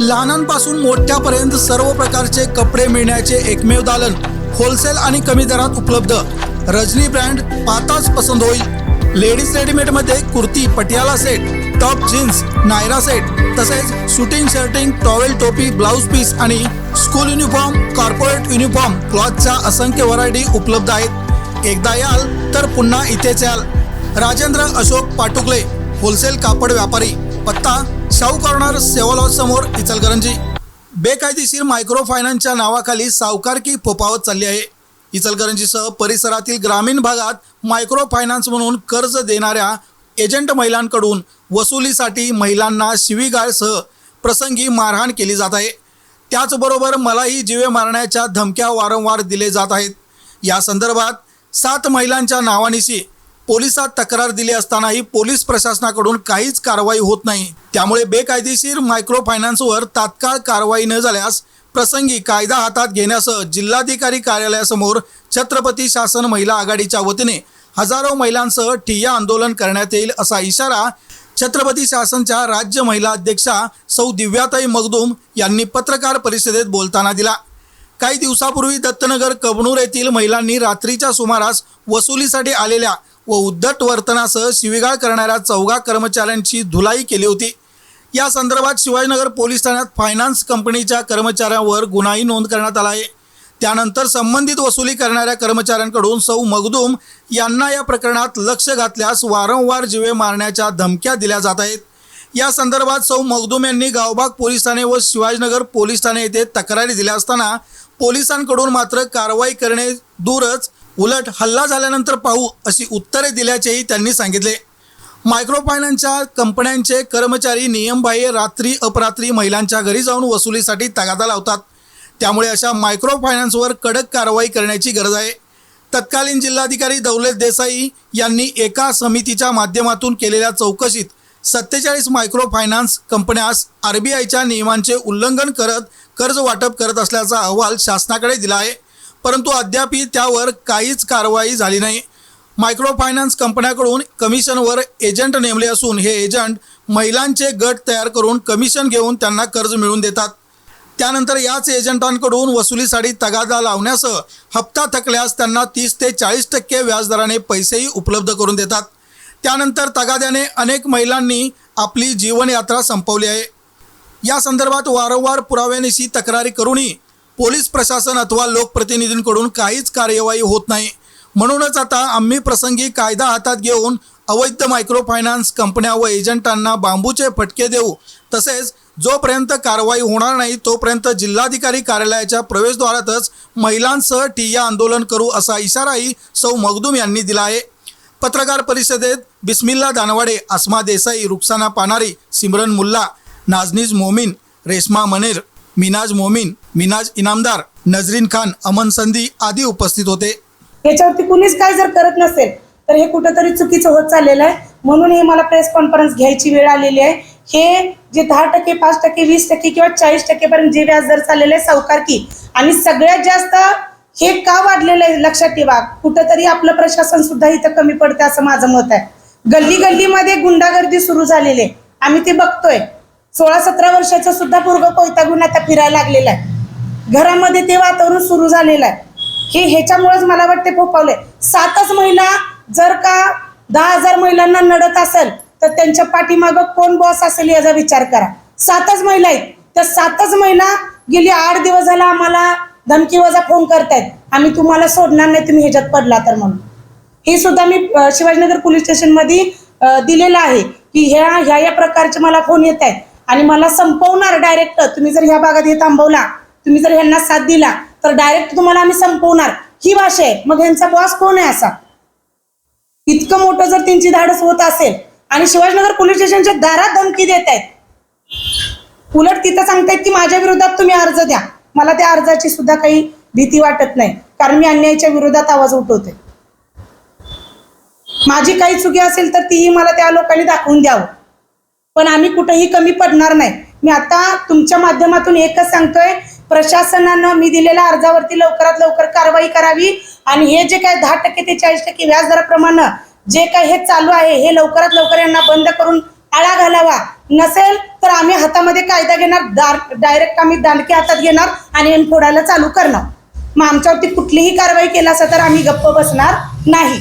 लहानांपासून मोठ्यापर्यंत सर्व प्रकारचे कपडे मिळण्याचे एकमेव दालन होलसेल आणि कमी दरात उपलब्ध. रजनी ब्रँड पाताच पसंत होईल. Ladies रेडीमेडमध्ये kurti Patiala set top jeans Naira set तसेच शूटिंग शर्टिंग टॉवेल टोपी ब्लाऊज पीस आणि स्कूल युनिफॉर्म कॉर्पोरेट युनिफॉर्म क्लॉथच्या असंख्य व्हरायटी उपलब्ध आहेत. एकदा याल तर पुन्हा इथेच याल. राजेंद्र अशोक पाटुकले होलसेल कापड व्यापारी. पत्ता शाहू कॉर्नर सेवालॉज समोर इचलकरंजी. बेकायदेशीर मायक्रो फायनान्सच्या नावाखाली सावकारकी फोपावत चालली आहे. इचलकरंजीसह परिसरातील ग्रामीण भागात मायक्रो फायनान्स म्हणून कर्ज देणाऱ्या एजंट महिलांकडून वसुलीसाठी महिलांना शिवीगाळसह प्रसंगी मारहाण केली जात आहे. त्याचबरोबर मलाही जीवे मारण्याच्या धमक्या वारंवार दिले जात आहेत. या संदर्भात सात महिलांच्या नावानिशी पोलिसात तक्रार दिली असतानाही पोलीस प्रशासनाकडून काहीच कारवाई होत नाही. त्यामुळे बेकायदेशीर मायक्रो फायनान्सवर तात्काळ कारवाई न झाल्यास प्रसंगी कायदा हातात घेण्यासह जिल्हाधिकारी कार्यालयासमोर छत्रपती शासन महिला आघाडीच्या वतीने हजारो महिलांसह ठिय्या आंदोलन करण्यात येईल असा इशारा छत्रपती शासनच्या राज्य महिला अध्यक्षा सौ दिव्याताई मगदूम यांनी पत्रकार परिषदेत बोलताना दिला. काही दिवसापूर्वी दत्तनगर कबणूर येथील महिलांनी रात्रीच्या सुमारास वसुलीसाठी आलेल्या व उद्धट वर्तनासह शिवीगाळ करणाऱ्या चौघा कर्मचाऱ्यांची धुलाई केली होती. या संदर्भात शिवाजीनगर पोलीस ठाण्यात फायनान्स कंपनीच्या कर्मचाऱ्यांवर गुन्हाही नोंद करण्यात आला आहे. त्यानंतर संबंधित वसुली करणाऱ्या कर्मचाऱ्यांकडून सौ मगदूम यांना या प्रकरणात लक्ष घातल्यास वारंवार जिवे मारण्याच्या धमक्या दिल्या जात आहेत. या संदर्भात सौ मगदूम यांनी गावबाग पोलीस ठाणे व शिवाजीनगर पोलीस ठाणे येथे तक्रारी दिल्या असताना पोलिसांकडून मात्र कारवाई करणे दूरच उलट हल्ला झाल्यानंतर पाहू अशी उत्तरे दिल्याचेही त्यांनी सांगितले. मायक्रो फायनान्सच्या कंपन्यांचे कर्मचारी नियमबाह्य रात्री अपरात्री महिलांच्या घरी जाऊन वसुलीसाठी तगादा लावतात. त्यामुळे अशा मायक्रो फायनान्सवर कडक कारवाई करण्याची गरज आहे. तत्कालीन जिल्हाधिकारी दौलत देसाई यांनी एका समितीच्या माध्यमातून केलेल्या चौकशीत सत्तेचाळीस मायक्रो फायनान्स कंपन्यास आर बी आयच्या नियमांचे उल्लंघन करत कर्ज वाटप करत असल्याचा अहवाल शासनाकडे दिला आहे. परंतु अद्यापही त्यावर काहीच कारवाई झाली नाही. मायक्रो फायनान्स कंपन्याकडून कमिशनवर एजंट नेमले असून हे एजंट महिलांचे गट तयार करून कमिशन घेऊन त्यांना कर्ज मिळवून देतात. त्यानंतर याच एजंटांकडून वसुलीसाठी तगादा लावण्यासह हप्ता थकल्यास त्यांना तीस ते चाळीस टक्के व्याजदराने पैसेही उपलब्ध करून देतात. त्यानंतर तगाद्याने अनेक महिलांनी आपली जीवनयात्रा संपवली आहे. या संदर्भात वारंवार पुराव्यानिशी तक्रारी करूनही पोलीस प्रशासन अथवा लोकप्रतिनिधींकडून काहीच कार्यवाही होत नाही. म्हणूनच आता आम्ही प्रसंगी कायदा हातात घेऊन अवैध मायक्रो फायनान्स कंपन्या व एजंटांना बांबूचे फटके देऊ. तसेच जोपर्यंत कारवाई होणार नाही तोपर्यंत जिल्हाधिकारी कार्यालयाच्या प्रवेशद्वारातच महिलांसह ठिय्या आंदोलन करू असा इशाराही सौ मगदूम यांनी दिला आहे. पत्रकार परिषदेत बिस्मिल्ला दानवाडे अस्मा देसाई रुक्साना पानारी सिमरन मुल्ला नाजनीज मोमीन रेश्मा मनेर मिनाज मोमीन मिनाज इनामदार नजरीन खान अमन संधी आदी उपस्थित होते. याच्यावरती कुणीच काय जर करत नसेल तर हे कुठंतरी चुकीचं होत चाललेलं आहे. म्हणून हे मला प्रेस कॉन्फरन्स घ्यायची वेळ आलेली आहे. हे जे दहा टक्के पाच टक्के वीस टक्के किंवा चाळीस टक्केपर्यंत जे व्याज दर चाललेलं आहे सावकारकी आणि सगळ्यात जास्त हे का वाढलेलं आहे लक्षात ठेवा. कुठंतरी आपलं प्रशासन सुद्धा इथं कमी पडते असं माझं मत आहे. गल्ली गल्लीमध्ये गुंडागर्दी सुरू झालेली आहे. आम्ही ते बघतोय. सोळा सतरा वर्षाचा सुद्धा पूर्ग कोयता गुन्हा आता फिरायला लागलेला आहे. घरामध्ये ते वातावरण सुरू झालेलं आहे. हे ह्याच्यामुळेच मला वाटते फोपावले सातच महिला जर का दहा हजार महिलांना नडत असेल तर त्यांच्या पाठीमागं कोण बॉस असेल याचा विचार करा. सातच महिला आहेत. त्या सातच महिला गेली आठ दिवस झाला आम्हाला धमकी वजा फोन करतायत. आम्ही तुम्हाला सोडणार नाही तुम्ही ह्याच्यात पडला तर म्हणून. हे सुद्धा मी शिवाजीनगर पोलीस स्टेशनमध्ये दिलेलं आहे की ह्या ह्या या प्रकारचे मला फोन येत आहेत आणि मला संपवणार डायरेक्ट तुम्ही जर ह्या भागात हे थांबवला तुम्ही जर ह्यांना साथ दिला तर डायरेक्ट तुम्हाला आम्ही संपवणार. ही भाषा आहे. मग ह्यांचा बॉस कोण आहे असा? इतकं मोठं जर त्यांची धाडस होत असेल आणि शिवाजीनगर पोलीस स्टेशनच्या दारात धमकी देत आहेत. उलट तिथं सांगतायत की माझ्या विरोधात तुम्ही अर्ज द्या. मला त्या अर्जाची सुद्धा काही भीती वाटत नाही कारण मी अन्यायाच्या विरोधात आवाज उठवते माझी काही चुकी असेल तर तीही मला त्या लोकांनी दाखवून द्यावं. पण आम्ही कुठेही कमी पडणार नाही. मी आता तुमच्या माध्यमातून एकच सांगतोय प्रशासनानं मी दिलेल्या अर्जावरती लवकरात लवकर कारवाई करावी आणि हे जे काय दहा टक्के ते चाळीस टक्के व्याजदराप्रमाणे जे काय हे चालू आहे हे लवकरात लवकर यांना बंद करून आळा घालावा. नसेल तर आम्ही हातामध्ये कायदा घेणार डायरेक्ट आम्ही दांडके हातात घेणार आणि फोडायला चालू करणार. मग आमच्यावरती कुठलीही कारवाई केला असं तर आम्ही गप्प बसणार नाही.